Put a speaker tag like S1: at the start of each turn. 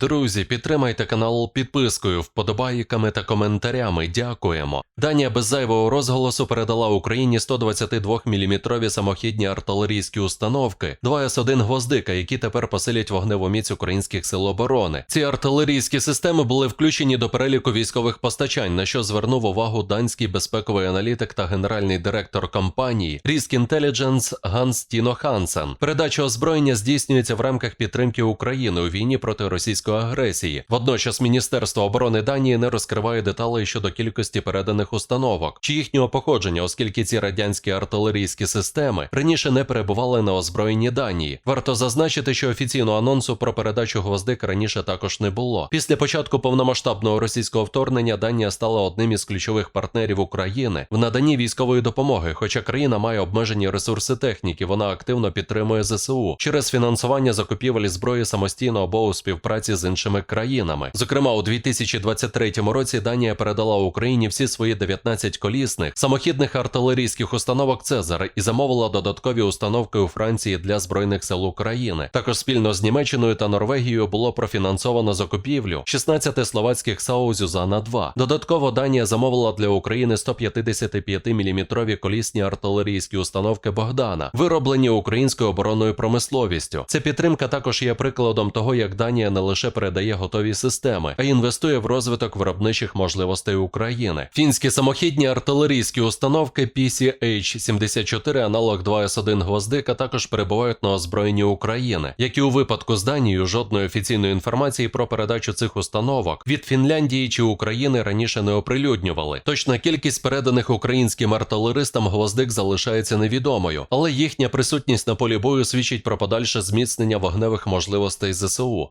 S1: Друзі, підтримайте канал підпискою, вподобайками та коментарями. Дякуємо. Данія без зайвого розголосу передала Україні 122-мм самохідні артилерійські установки 2С1 гвоздика, які тепер посилять вогневу міць українських сил оборони. Ці артилерійські системи були включені до переліку військових постачань, на що звернув увагу данський безпековий аналітик та генеральний директор компанії Risk Intelligence Ганс Тіно Хансен. Передача озброєння здійснюється в рамках підтримки України у війні проти російської агресії. Водночас Міністерство оборони Данії не розкриває деталей щодо кількості переданих установок чи їхнього походження, оскільки ці радянські артилерійські системи раніше не перебували на озброєнні Данії. Варто зазначити, що офіційного анонсу про передачу гвоздик раніше також не було. Після початку повномасштабного російського вторгнення Данія стала одним із ключових партнерів України в наданні військової допомоги. Хоча країна має обмежені ресурси техніки, вона активно підтримує ЗСУ через фінансування закупівель зброї самостійно або у співпраці з іншими країнами. Зокрема, у 2023 році Данія передала Україні всі свої 19 колісних самохідних артилерійських установок Цезар і замовила додаткові установки у Франції для збройних сил України. Також спільно з Німеччиною та Норвегією було профінансовано закупівлю 16 словацьких Саузюзана 2 Додатково Данія замовила для України 155-мм колісні артилерійські установки Богдана, вироблені українською оборонною промисловістю. Ця підтримка також є прикладом того, як Данія не лише передає готові системи, а інвестує в розвиток виробничих можливостей України. Фінські самохідні артилерійські установки PCH-74, аналог 2С1 гвоздика, також перебувають на озброєнні України. Як і у випадку з Данією, жодної офіційної інформації про передачу цих установок від Фінляндії чи України раніше не оприлюднювали. Точна кількість переданих українським артилеристам гвоздик залишається невідомою, але їхня присутність на полі бою свідчить про подальше зміцнення вогневих можливостей ЗСУ.